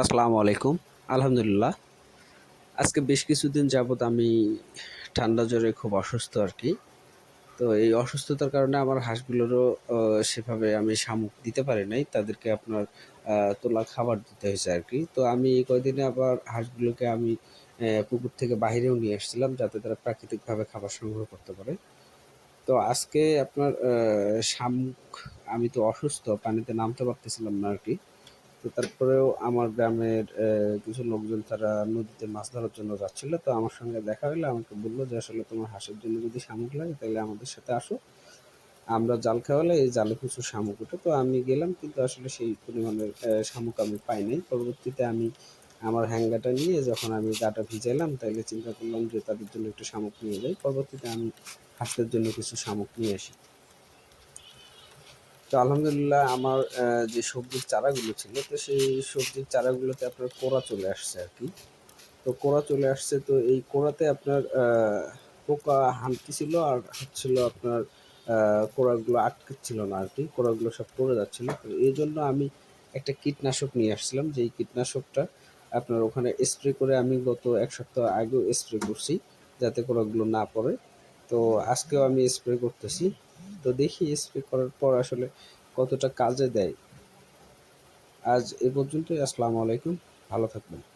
আসসালামু আলাইকুম। আলহামদুলিল্লাহ। আজকে বেশ কিছুদিন যাবৎ আমি ঠান্ডা জ্বরে খুব অসুস্থ আর কি তো এই অসুস্থতার কারণে আমার হাঁসগুলোরও সেভাবে আমি শামুক দিতে পারি নাই। তাদেরকে আপনার তোলা খাবার দিতে হয়েছে আর কি তো আমি কয়দিনে আবার হাঁসগুলোকে আমি পুকুর থেকে বাইরেও নিয়ে এসেছিলাম যাতে তারা প্রাকৃতিকভাবে খাবার সংগ্রহ করতে পারে। তো আজকে আপনার শামুক, আমি তো অসুস্থ, পানিতে নামতে পারতেছিলাম না আর কি তো তারপরেও আমার গ্রামের কিছু লোকজন তারা নদীতে মাছ ধরার জন্য যাচ্ছিল। তো আমার সঙ্গে দেখা হলে আমাকে বলল যে, আসলে তোমার হাঁসের জন্য যদি শামুক লাগে, তাহলে আমাদের সাথে আসো। আমরা জাল খাওয়ালে এই জালে কিছু শামুক ওঠে। তো আমি গেলাম, কিন্তু আসলে সেই পরিমাণের শামুক আমি পাই নাই। পরবর্তীতে আমি আমার হ্যাঙ্গাটা নিয়ে যখন আমি গাটা ভিজাইলাম তাইলে চিন্তা করলাম যে, তাদের জন্য একটু শামুক নিয়ে যাই। পরবর্তীতে আমি হাঁসদের জন্য কিছু শামুক নিয়ে আসি। তো আলহামদুলিল্লাহ আমার যে সবজির চারাগুলো ছিল, তো সেই সবজির চারাগুলোতে আপনার কোড়া চলে আসছে আর কি। তো কোড়া চলে আসছে, তো এই কোড়াতে আপনার পোকা হানতেছিল আর হচ্ছিল আপনার কোড়াগুলো আটকাচ্ছিল না আর কি, কোড়াগুলো সব পড়ে যাচ্ছিল। তো এই জন্য আমি একটা কীটনাশক নিয়ে আসছিলাম, যেই কীটনাশকটা আপনার ওখানে স্প্রে করে আমি গত এক সপ্তাহ আগেও স্প্রে করছি, যাতে কোড়াগুলো না পড়ে। তো আজকেও আমি স্প্রে করতেছি। তো দেখি স্প্রে করার পর আসলে কতটা কাজে দেয়। আজ এ পর্যন্তই, আসসালামু আলাইকুম, ভালো থাকবেন।